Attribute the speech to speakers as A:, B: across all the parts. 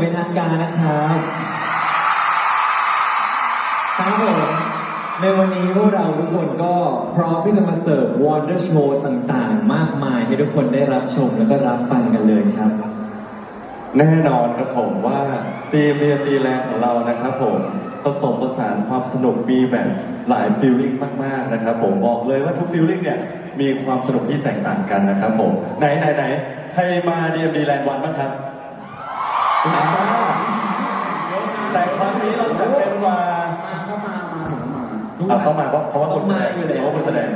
A: อย่างเป็นทางการนะครับครับผมในวันนี้พวกเราทุกคนก็พร้อมที่จะมาเสิร์ฟวอนเดอร์โชว์ต่างๆ มากมายให้ทุกคนได้รับชมแล้วก็รับฟังกันเลยครับ
B: แน่นอนครับผมว่าทีมเรียนดีแลนด์ของเรานะครับผมผสมผสานความสนุกมีแบบหลายฟิลลิ่งมากๆนะครับผมบอกเลยว่าทุกฟิลลิ่งเนี่ยมีความสนุกที่แตกต่างกันนะครับผมไหนไหนไหนใครมาดีดีแลนด์วันบ้างครับ แต่ครั้งนี้เราจัดเต็มกว่า
C: ก็มามาผมมา
B: อะต้องมาเพราะเพราะว่าคนแสดง
A: ต้องมาอยู่แล้ว
B: เพราะว่าคนแสดง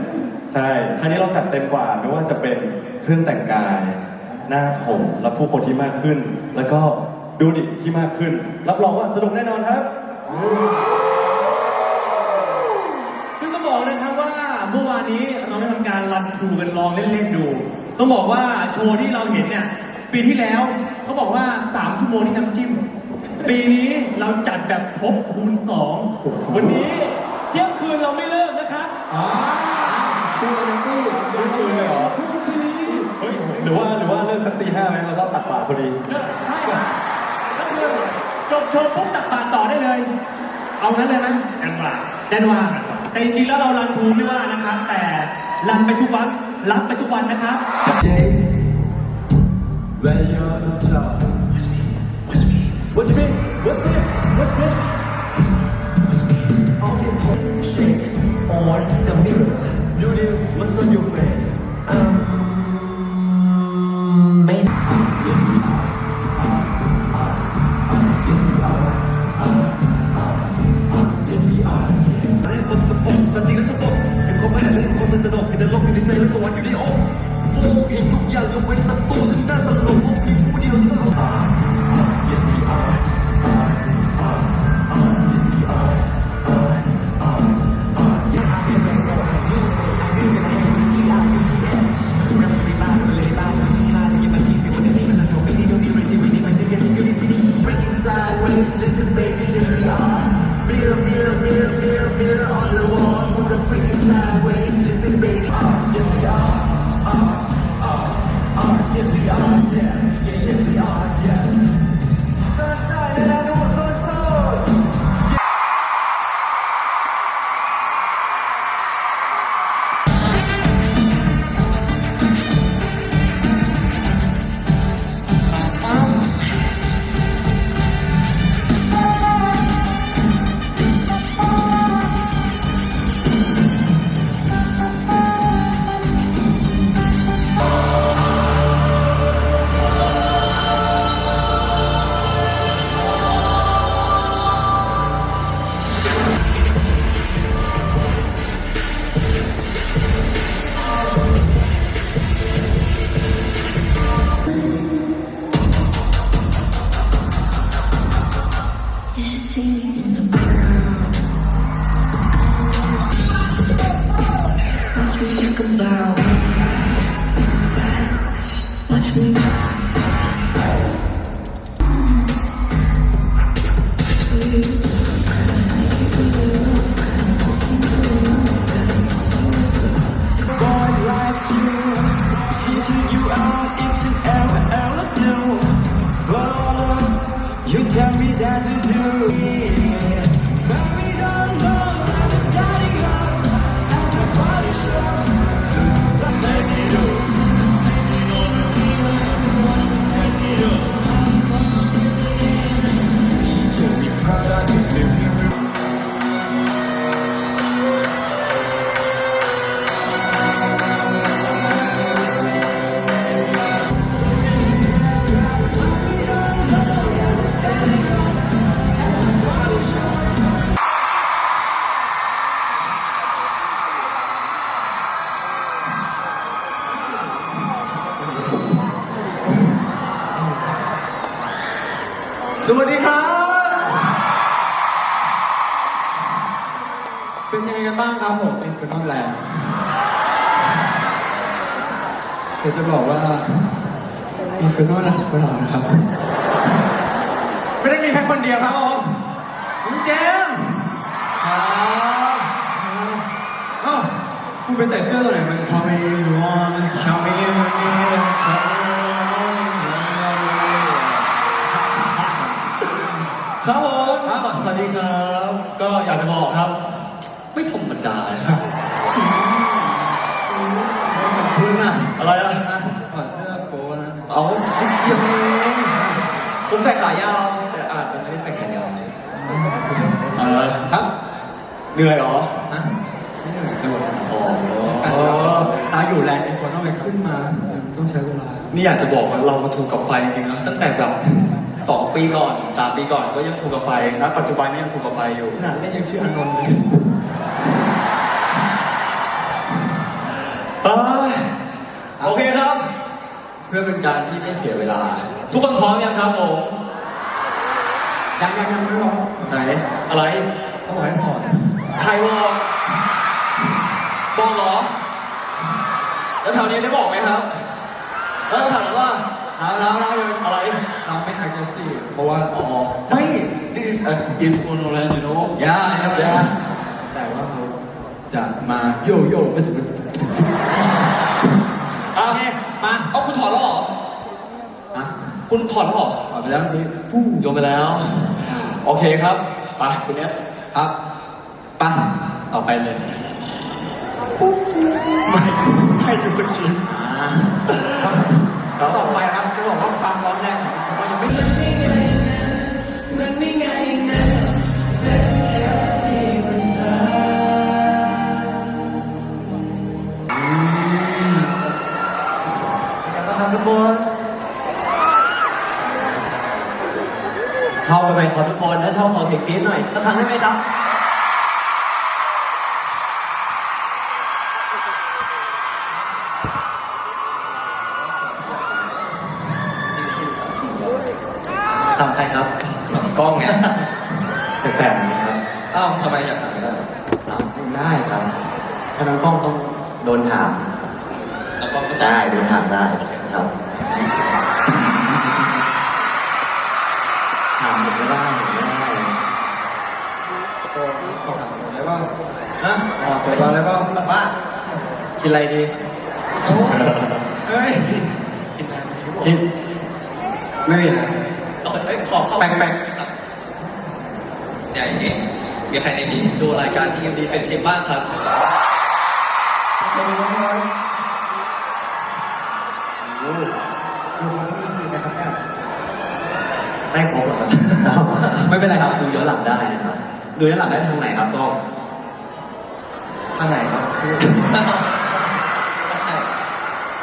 B: ใช่ ครั้งนี้เราจัดเต็มกว่าไม่ว่าจะเป็นเครื่องแต่งกาย หน้าผมและผู้คนที่มากขึ้น แล้วก็ดูดิที่มากขึ้น รับรองว่าสนุกแน่นอนครับ
D: ซึ่งต้องบอกนะครับว่าเมื่อวานนี้เราได้ทำการรันทรูกันลองเล่นๆดู ต้องบอกว่าโชว์ที่เราเห็นเนี่ยปีที่แล้ว เขาบอกว่า 3 ชั่วโมงนี่น้ำจิ้ม ปีนี้เราจัดแบบทบคูณ 2 วันนี้เที่ยงคืนเราไม่เลิกนะครับ
C: ดูเอเนตี้
B: ไม่คืนเลยเหรอ
C: ดูที
B: เฮ้ยหรือว่าหรือว่าเลิกสักตีห้าไหมแล้วก็ตักบาตรพอดี
D: ใช่ครับก็คือจบโชว์ปุ๊บตักบาตรต่อได้เลย เอางั้นเลยไหมแดนว่าแดนว่าแต่จริงๆแล้วเรารันทรูไม่ว่านะครับ แต่รันไปทุกวันรับไปทุกวันนะครับ
A: When you're on top What's me? What's me? What's me? What's me? Okay, shake on the mirror. Do you what's on your face? Um, maybe. Yes, we are. Uh, uh, uh, yes, we are. Uh, uh, uh, yes, we are.
E: เล่นคนสะบกสติและสะบกเห็นคนไม่ได้เล่นคนมันสนุกเห็นนรกอยู่ในใจและสวรรค์อยู่ในอกโอ้เห็นทุกอย่างยกเว้นศัตรูซึ่งน่าตลก
A: What's we
F: think about?
E: อินฟินอลแลนด์ของเรานะครับไม่ได้
C: มีแค่คนเดียวครับผมคุณเจมส์ครับเอ้าคุณไปใส่เสื้อตัวไหนมัน Tell me you want Tell me you need Tell me you ครับผมครับสวัสดีครับ ก็อยากจะบอกครับ ไม่ธรรมดาครับเหมือนอะอะไรอะถอดเสื้อโป๊นะ เอาจริงๆเอง ผมใส่ขายาวแต่อาจจะไม่ได้ใส่แขนยาวเออครับ เหนื่อยเหรอฮะไม่เหนื่อยจะบอกอ๋อตาอยู่แลนด์เองกว่าน้อยขึ้นมามันต้องใช้เวลา นี่อยากจะบอกว่าเรามาถูกกับไฟจริงๆนะตั้งแต่แบบสองปีก่อนสามปีก่อนก็ยังถูกกับไฟณปัจจุบันนี้ยังถูกกับไฟอยู่ขนาดนี้ยังชื่ออนนท์เลยเอ้ยโอเคครับ เพื่อเป็นการที่ไม่เสียเวลา ทุกคนพร้อมยังครับผมยังยังยังไม่พร้อมไหนอะไรเขาบอกให้ถอดใครบอกบอกเหรอ แล้วแถวนี้ได้บอกไหมครับ แล้วถามว่าเราเราเราอะไรเราไม่ aggressive เพราะว่าอ๋อไม่ this is an influencer you know yeah I know yeah แต่ว่าเขาจะมาโยโย่มันจะเป็นโอเคมาเอาคุณถอดแล้วเหรออะ คุณถอดแล้วเหรอถอดไปแล้วทีปุ้งโยนไปแล้ว โอเคครับไปคุณเนี้ยครับไปต่อไปเลยไม่ให้ดูสคริปต์ต่อไป ชอบขอเสียงกรี๊ดหน่อยสักครั้งได้ไหมครับทำใครครับทำกล้องไงแปลกๆนี้ครับอ้าวทำไมอยากทำไม่ได้อ้าวไม่ได้ครับถ้าน้องกล้องต้องโดนถามแล้วก็ได้เดินทางได้ครับถามผมก็ได้ผมก็ได้ขอ ถามผมได้ป่าฮะขอเฟซได้ป่าแบบว่ากินอะไรดีเฮ้ยกินอะไรกินไม่มีอะไรขอเข้าแปลกๆ
G: เนี่ยอย่างนี้มีใครในนี้ดูรายการ TMD Friendship บ้างครับ
C: ได้ครบเหรอครับ
G: ไม่เป็นไรครับ ดูย้อนหลังได้นะครับ ดูย้อนหลังได้ทางไหนครับต้อง
C: ทางไหนครับ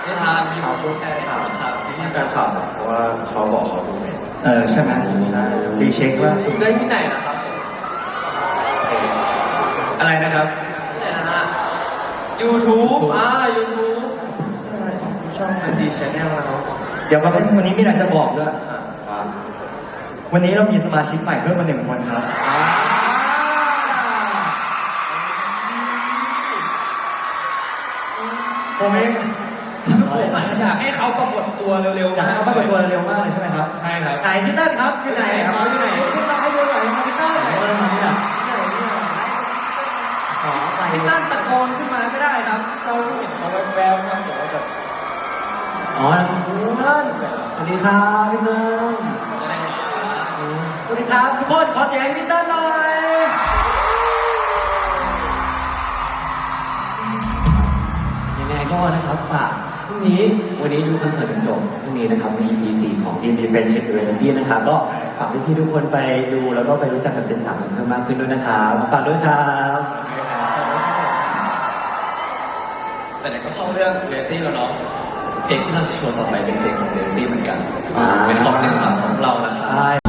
G: ได้ทางยูทูบแชร์ข่าวครับที่นี่แฟนข่าวเพราะว่าเขาบอกเขาดูเนี่ย
C: เออใช่ไหมใช่รีเช็คว่า
G: ดูได้ที่ไหนนะครับ
C: อะไรนะครับ
G: ที่ไหนนะฮะ YouTube อ่า YouTube ใช่ช่องมันดีชแนลนะครับ
C: เดี๋ยววันนี้วันนี้มีอะไรจะบอกด้วย
G: ครับ
C: วันนี้เรามีสมาชิกใหม่เพิ่มมาหนึ่งคนครับ ผมเอง
G: ผมอยากให้เขาปรากฏตัวเร็วๆ
C: อยากให้เขาปรากฏตัวเร็วมากเลยใช่ไหมครับ
G: ใช่ครับ
C: ไหนพี่เต้นครับอยู่ไหนครับ
G: อยู่ไหน
C: ขึ้นมาให้ดูหน่อยมาพี่เต้นไหนมาเนี่ย
G: อ๋อไป
C: พี่เต้นตะโกนขึ้นมาก็ได้ครับ
G: เขาเห็นเขาแวบๆครับแต่ว่าแบบ
C: อ๋อเพื่อนสวัสดีครับพี่เต้นสวัสดีครับทุกคนขอเสียงให้พี่เต้นหน่อย
H: ก็นะครับฝากพรุ่งนี้วันนี้ดูคอนเสิร์ตจนจบพรุ่งนี้นะครับใน EP 4ของ Team Defensive Reality นะครับก็ฝากพี่ๆทุกคนไปดูแล้วก็ไปรู้จักกับเจนสามเพิ่มมากขึ้นด้วยนะครับฝากด้วยครับ
G: แต่ไหนก็เข้าเรื่องเรตตี้แล้วเนาะเพลงที่เราจะชวนต่อไปเป็นเพลงของเรตตี้เหมือนกัน
H: อ่า
G: เป็นของเจนสามของเรานะครับ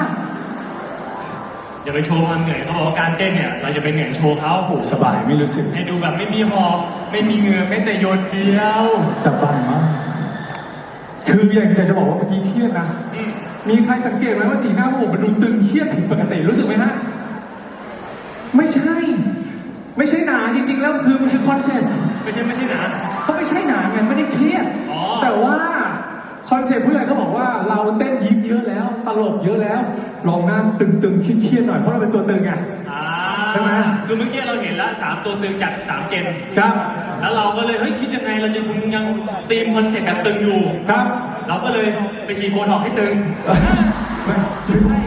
D: อยมากอย่าไปโชว์ความเหนื่อยเขาบอกว่าการเต้นเนี่ย เราจะไปเหนื่อยโชว์เขาโอ้โห
I: สบายไม่รู้สึก
D: ให้ดูแบบไม่มีหอบไม่มีเหงื่อแม้แต่หยดเดียว
I: สบายมาก คืออยากจะบอกว่าเมื่อกี้เครียดนะ
D: อืม
I: มีใครสังเกตไหมว่าสีหน้าพวกผมมันดูตึงเครียดผิดปกติรู้สึกไหมฮะ ไม่ใช่ ไม่ใช่หนาจริง ๆ แล้วคือมันคือคอนเซ็ปต์
D: ไม่ใช่ไม่ใช่หนา
I: ก็ไม่ใช่หนาไงไม่ได้เครียด
D: อ๋อ
I: แต่ว่า คอนเซ็ปต์ผู้ใหญ่เขาบอกว่าเราเต้นยิ้มเยอะแล้ว ตลกเยอะแล้ว ลองหน้าตึงๆเครียดๆหน่อยเพราะเราเป็นตัวตึงไง
D: อ่า
I: ใช่ไหม
D: คือเมื่อกี้เราเห็นแล้วสามตัวตึงจากสามเจน
I: ครับ
D: แล้วเราก็เลยเฮ้ยคิดยังไงเราจะยังตีมคอนเซ็ปต์แบบตึงอยู่
I: ครับ
D: เราก็เลยไปฉีดโบท็อกซ์ให้ตึง
I: ไม่
D: ไม่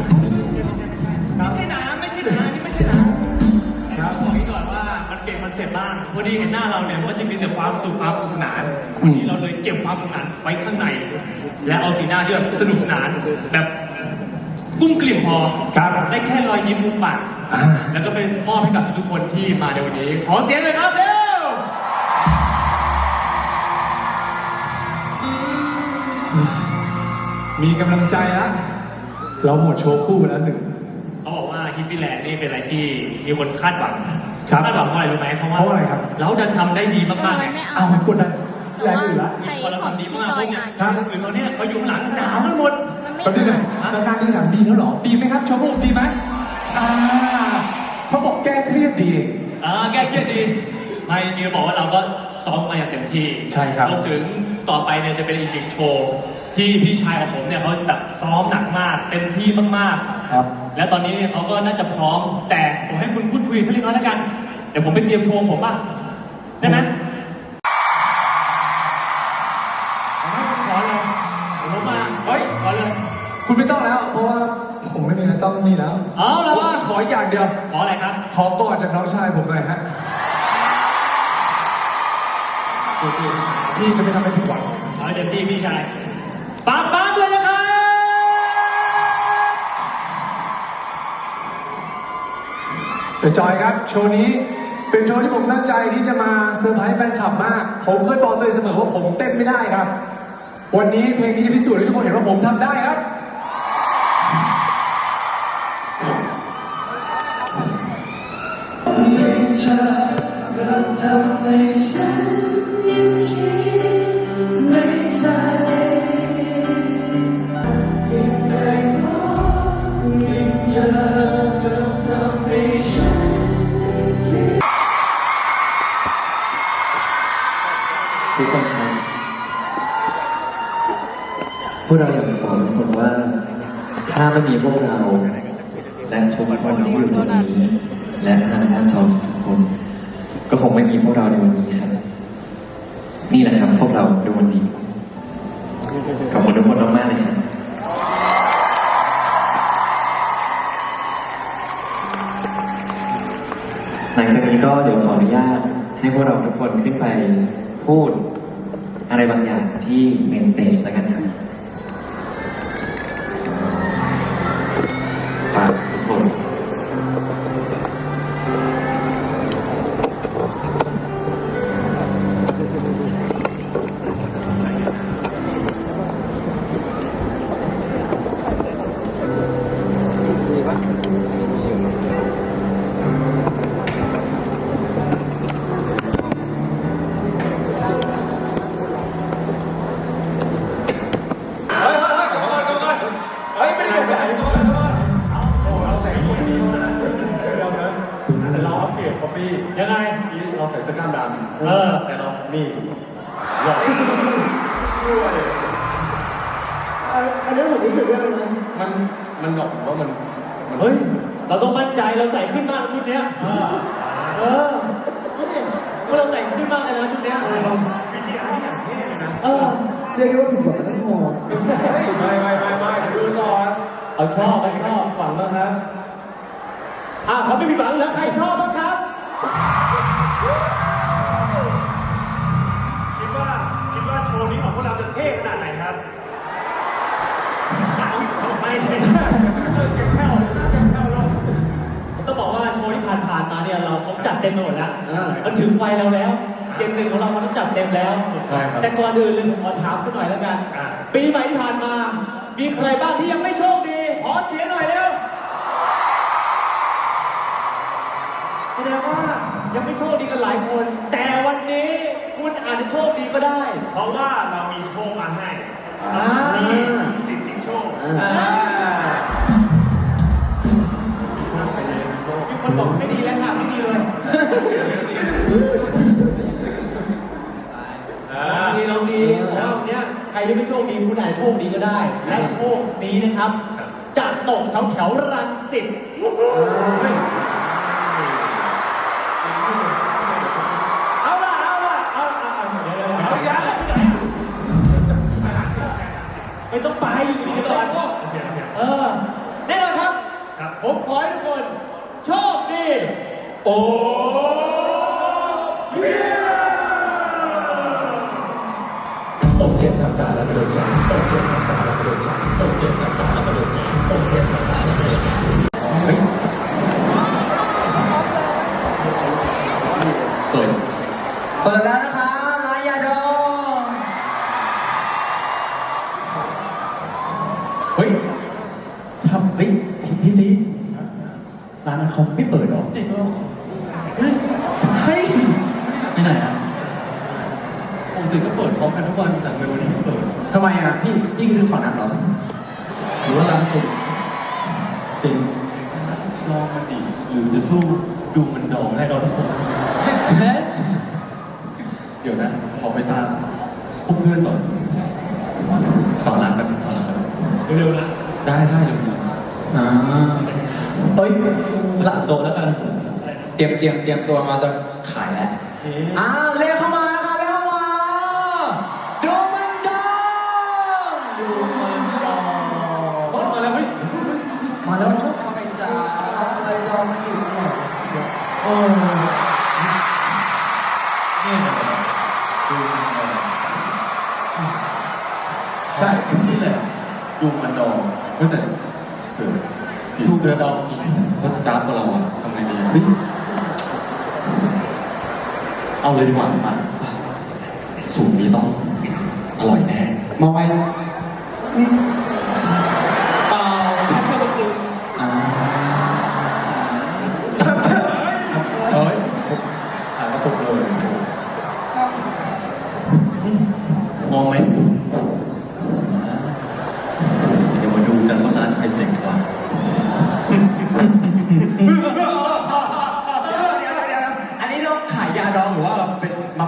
D: บ้างพอดีเห็นหน้าเราเนี่ยมันก็จะมีแต่ความสุขความสนุกสนานวันนี้เราเลยเก็บความสนุกสนานไว้ข้างใน และเอาสีหน้าที่แบบสนุกสนานแบบกุ้มกลิ่มพอ
I: ครับ
D: ได้แค่รอยยิ้มมุมปาก
I: อ่า
D: แล้วก็ไปมอบให้กับทุกๆคนที่มาในวันนี้ ขอเสียงเลยครับเร็ว
I: มีกำลังใจแล้วเราหมดโชว์คู่ไปแล้วหนึ่ง
D: เขาบอกว่าฮิปปี้แลนด์นี่เป็นอะไรที่มีคนคาดหวัง
I: ครับ
D: คาดหวังเพราะอะไรรู้ไหมเพราะว่า
I: เพราะอะไรครับ
D: เราดันทำได้ดีมากๆไง
I: เอากดดันแรงอยู่แล้ว
D: พอเราทำดีมากๆพวกเนี่ย
I: ครับ
D: คนอื่นเขาเนี่ยเขาอยู่ข้างหลังหนาวกันหมด
I: ตอนนี้เลยนานๆนี่ถามดีแล้วเหรอ ดีไหมครับโชว์คู่ดีไหมอ่าเขาบอกแก้เครียดดี
D: อ่าแก้เครียดดีไม่จริงๆบอกว่าเราก็ซ้อมมาอย่างเต็มที่
I: ใช่ครับ
D: รวมถึงต่อไปเนี่ยจะเป็นอีกหนึ่งโชว์ ที่พี่ชายของผมเนี่ยเขาแบบซ้อมหนักมากเต็มที่มากๆ
I: ครับ
D: และตอนนี้เนี่ยเขาก็น่าจะพร้อม แต่ผมให้คุณพูดคุยสักเล็กน้อยแล้วกัน เดี๋ยวผมไปเตรียมโชว์ผมบ้างได้ไหมขอเลยผมมาเฮ้ยขอเลย
I: คุณไม่ต้องแล้ว เพราะว่าผมไม่มีอะไรต้องนี่แล้ว
D: เอาเหรอ
I: ขออย่างเดียว
D: ขออะไรครับ
I: ขอกอดจากน้องชายผมหน่อยฮะพี่จะไม่ทำให้ผิดหวัง
D: ขอให้เต็มที่พี่ชาย ปากปากเลยนะครับ
I: จอยๆครับ โชว์นี้เป็นโชว์ที่ผมตั้งใจที่จะมาเซอร์ไพรส์แฟนคลับมาก ผมเคยบอกตัวเองเสมอว่าผมเต้นไม่ได้ครับ วันนี้เพลงนี้จะพิสูจน์ให้ทุกคนเห็นว่าผมทำได้ครับ
E: เธอเริ่มทำให้ฉันยิ้ม ทุ
H: กคนครับพวกเราอยากจะบอกทุกคนว่า ถ้าไม่มีพวกเรา และทุกคนที่อยู่ตรงนี้ และทางหน้าจอทุกคน ก็คงไม่มีพวกเราในวันนี้ครับ นี่แหละครับพวกเราในวันนี้ขอบคุณทุกคนมากๆเลยครับหลังจากนี้ก็เดี๋ยวขออนุญาตให้พวกเราทุกคนขึ้นไปพูด อะไรบางอย่างที่เมนสเตจแล้วกันครับ
B: ใจ
D: เราใส่ขึ้นมากชุดเนี้ยเออเออว่าเราแต่งขึ้นมากเลยนะชุดเนี้ยเออ
B: วิธีการที่อย่างเท่เลยนะ
D: เออ
G: เรียกได้ว่าผิดหวังกันทั้งหอ
I: ไม่ไม่ไม่ไม่ดูก่อน
D: เขาชอบเขาชอบฝังบ้างครับอ่าเขาไม่มีฝังแล้วใครชอบบ้างครับ
C: คิดว่าคิดว่าโชว์นี้ของพวกเราจะเท่ขนาดไหนครับไม่ไม่
D: เสียงแผ่วเสียงแผ่วลงต้องบอกว่าโชว์ที่ผ่านๆมาเนี่ยเราเขาจัดเต็มไปหมดแล้วมันถึงวัยเราแล้ว เกมหนึ่งของเรามันต้องจัดเต็มแล้ว
B: ใช่ครับ
D: แต่ก่อนอื่นเลยผมขอถามสักหน่อยแล้วกันปีใหม่ที่ผ่านมา มีใครบ้างที่ยังไม่โชคดี ขอเสียงหน่อยเร็ว
J: แสดงว่ายังไม่โชคดีกันหลายคน แต่วันนี้คุณอาจจะโชคดีก็ได้
D: เพราะว่าเรามีโชคมาให้
J: อ่า
D: มีสิทธิ์ชิงโชค
J: อ่ามีค บอกไม่ดีแล้วค่ะไม่ดีเลยดีเราดีแล้ววันเนี้ยใครที่ไม่โชคดีคุณอาจจะโชคดีก็ได้ และโชคนี้นะครับ จะตกแถวแถวๆรังสิตเอาล่ะเอาล่ะเอาเอาเอาเดี๋ยวเดี๋ยวเดี๋ยวเอาอีกแล้วที่ไหนไม่ต้องไปอยู่ที่ก่อนเออแน่นอนครับ
D: ครับ
J: ผมขอให้ทุกคน โชคดี
D: โอ้เปิด
K: เปิดแล้วนะครับร้านยาดอง
B: เฮ้ยทำเฮ้ยพี่ซีร้านนั้น เขาไม่เปิดหรอจริงเหรอเฮ้ยเฮ้ยไปไหนอะปกติก็เปิดพร้อมกันทุกวันแต่เป็นวันนี้ไม่เปิดทำไมอะพี่พี่คือฝั่งนั้นเหรอหรือว่าร้านจริงจริงลองมันดิหรือจะสู้ดูมันดองให้เราทุกคนเดี๋ยวนะขอไปตามพวกเพื่อนก่อนฝั่งร้านแป๊บนึงฝั่งร้านแป๊บนึง
D: เร็วๆนะ
B: ได้ได้เลยอ่า เอ้ยหลังโตะแล้วกัน เตรียมเตรียมเตรียมตัวมาจะขายแล้ว อ่าเรียกเข้ามาแล้วค่ะเรียกเข้ามาดูมันดองดูมันดองโอ๊ยมาแล้วเฮ้ยมาแล้วครับทำไมจ้าอะไรดองมันอยู่เนี่ยโอ้นี่นะดูมันดองใช่นี่แหละดูมันดองเฮ้ยแต่เสือ สีเสือดองอีกเขาสตาร์ทกับเราอะทำไงดีเฮ้ยเอาเลยดีกว่ามาสูตรนี้ต้องอร่อยแน่มาไว้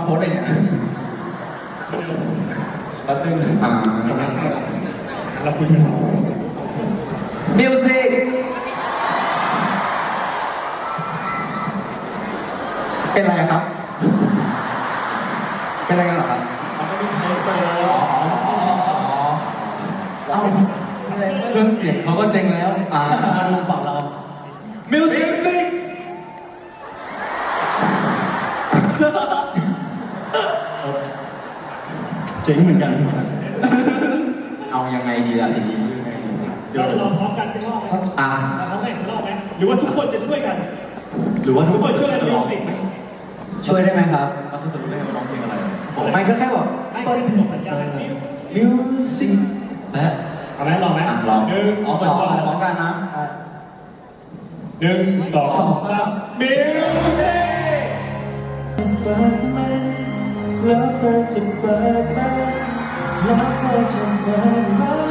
K: โพสเลยเนี่ย
B: แป๊บนึงอ่า
D: เราคุยกัน
K: มิวสิกเป็นไรครับ เป็นอะไรกันเหรอครับ
B: มันก็มีเทปเปิด
K: เอ้า
B: เครื่องเสียงเขาก็เจ๋งแล้ว อ่ามาดูฝั่ง เจ๋งเหมือนกัน เอายังไงดีล่ะทีนี้เดี๋ยว
D: เราเราพร้อมกันสักรอบไหม
K: อ่า
D: เราพร้อมกันอีกสักรอบไหมหรือว่าทุกคนจะช่วยกัน
B: หรือว่า
D: ทุกคนช่วยกันมิวสิกไหม
K: ช่วยได้ไหมครับ
B: เราจะรู้ได้ไงว่าร้องเพลงอะไรผม
K: มันก็แค่บอก
D: ไม่ก็ได้ส่งสัญญาณมิว
K: มิวสิกและ
D: เอาไหมลองไหม
B: อะลอง
D: หนึ่ง
K: อ๋อ
D: ส
K: ข
D: อ
K: องพร้อมกันนะ
D: หนึ่งสองสามมิวสิก
L: เปิดไหม แล้วเธอจะเปิดไหมแล้วเธอจะเปิด
B: ไหม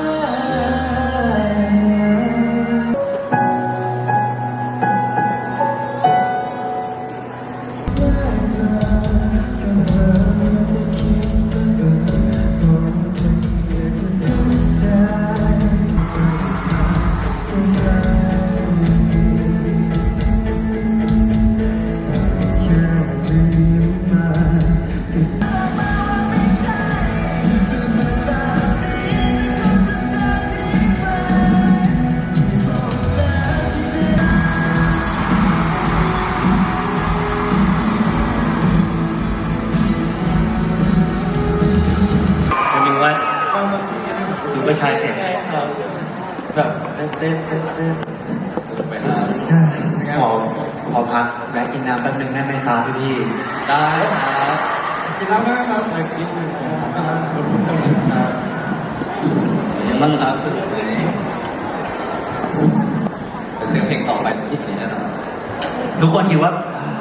B: เป็นเสียงเพลงต่อไปสักทีแน่นอน
H: ทุกคนคิดว่า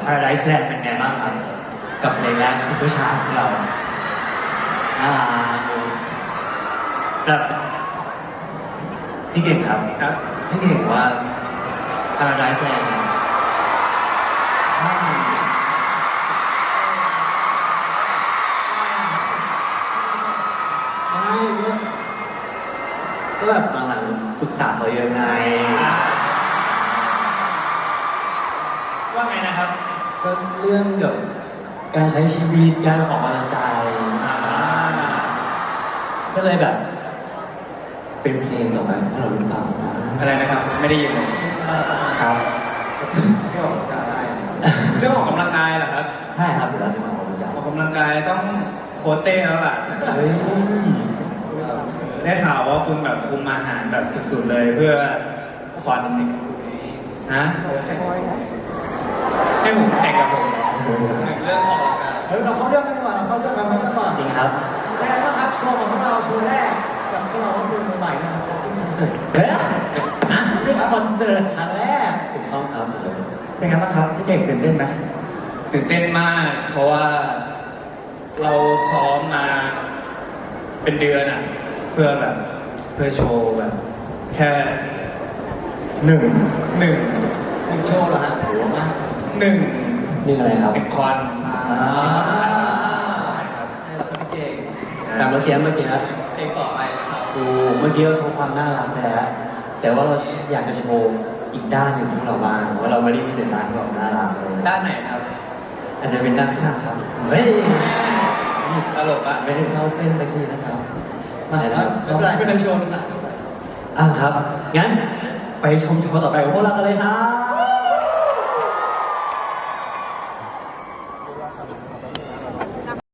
H: Paradise Land เป็นไงบ้างครับ กับเพลงแรกซุปเปอร์ชาร์ของเราอ่าแบบพี่เก่งครับ
C: ครับ
H: พี่เก่งว่า Paradise Land เนี่ยถ้ามันไม่ก็ก็แบบหลังๆปรึกษาเขาเยอะไง
M: ว่าไงนะครับ
H: ก็เรื่องเกี่ยวกับการใช้ชีวิตการออกกำลังกายก็เลยแบบ เป็นเพลงต่อไปของเราหรือเปล่า
C: อะไรนะครับ ไม่ได้ยินเลย
H: ครับ
C: ไม่ออกกำลังกายเรื่องออกกำลังกายเหรอครับ
H: ใช่ครับเดี๋ยวเราจะมาออกกำลังกาย
C: ออกกำลังกายต้องโค้ชเต้แล้วล่ะ
H: เฮ้ย
C: ได้ข่าวว่าคุณแบบคุมอาหารแบบสุดๆเลยเพื่อคอนฮะ ให้ผมแข่งกับผมเรื่องออกกำลังกาย
N: เฮ้ยเราเข้าเรื่องกันดีกว่าเราเข้าเรื่องกันดีกว่า
H: จริงครับ
N: แรกนะครับโชว์ของพวกเราโชว์แรกกับพวกเราก็คือมือใหม่นะครับขึ้นคอนเสิร์ต
H: เฮ้ยอะนี่คอนเสิร์ตครั้งแรกถูกต้องครับ
O: เป็นไงบ้างครับพี่เก่งตื่นเต้นไหม
C: ตื่นเต้นมาก เพราะว่าเราซ้อมมาเป็นเดือนอะ เพื่อแบบเพื่อโชว์แบบแค่
O: หนึ่ง
C: หนึ่ง
H: หนึ่งโชว์เหรอฮะโหมาก
C: หนึ่ง
H: นี่อะไรครับ
C: หนึ่งคอน
O: อ่า
C: ครับใช่แล้วครับพี่เก่ง
H: แต่เมื่อกี้เมื่อกี้
C: เพลงต่อไปนะครับ
H: ดูเมื่อกี้เราโชว์ความน่ารักไปแล้วแต่ว่าเราอยากจะโชว์อีกด้านหนึ่งของเราบ้างเพราะว่าเราไม่ได้มีแต่ด้านที่แบบน่ารักเลย
C: ด้านไหนครับ
H: อาจจะเป็นด้านข้างครับเฮ้ย
C: ตลกอะ
H: ไม่ได้เราเป็นตะกี้นะครับ
C: ไม่เป็นไรไม่เคยโชว์นะ
H: อะครับงั้นไปชมโชว์ต่อไปของพวกเรากันเลยครับ